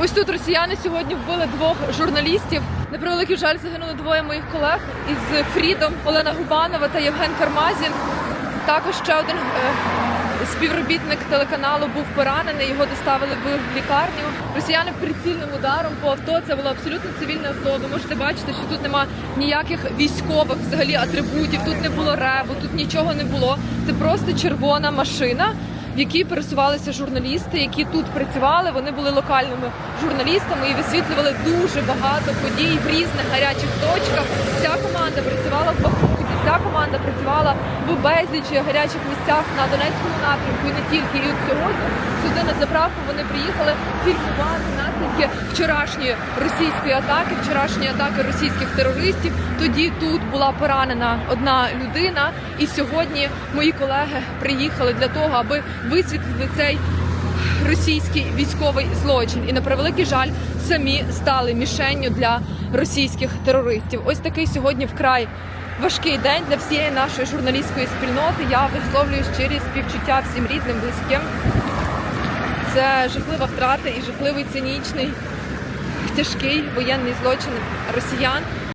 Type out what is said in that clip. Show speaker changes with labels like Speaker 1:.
Speaker 1: Ось тут росіяни сьогодні вбили двох журналістів. На превеликий жаль загинули двоє моїх колег із Фрідом Олена Губанова та Євген Кармазін. Також ще один е, співробітник телеканалу був поранений. Його доставили в лікарню. Росіяни прицільним ударом по авто. Це було абсолютно цивільне авто. Ви можете бачити, що тут нема ніяких військових взагалі атрибутів. Тут не було ребу, тут нічого не було. Це просто червона машина в якій пересувалися журналісти, які тут працювали. Вони були локальними журналістами і висвітлювали дуже багато подій в різних гарячих точках. Ця команда працювала в Бахмуті, ця команда працювала в безлічі гарячих місцях на Донецькому напрямку і не тільки. І от сьогодні сюди на заправку вони приїхали фільмувати наслідки вчорашньої російської атаки, вчорашньої атаки російських терористів. Тоді тут була поранена одна людина, і сьогодні мої колеги приїхали для того, аби висвітлити цей російський військовий злочин. І на превеликий жаль, самі стали мішенню для російських терористів. Ось такий сьогодні вкрай. Важкий день для всієї нашої журналістської спільноти. Я висловлюю щирі співчуття всім рідним, близьким. Це жахлива втрата і жахливий цинічний, тяжкий воєнний злочин росіян.